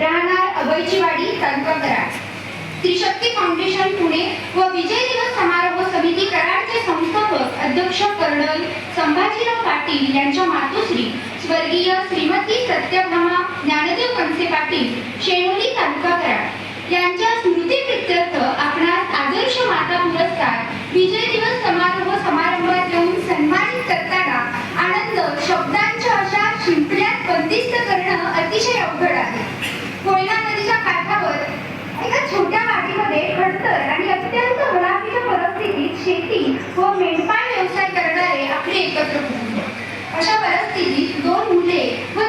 राहणार अभयची वाडी कराड त्रिशक्ती फाउंडेशन पुणे व विजय दिवस समारोह समिती कराडचे संस्थापक अध्यक्ष कर्नल संभाजीराव पाटील यांच्या मातोश्री स्वर्गीय श्रीमती सत्यभामा ज्ञानदेव कंसे दोन मुले व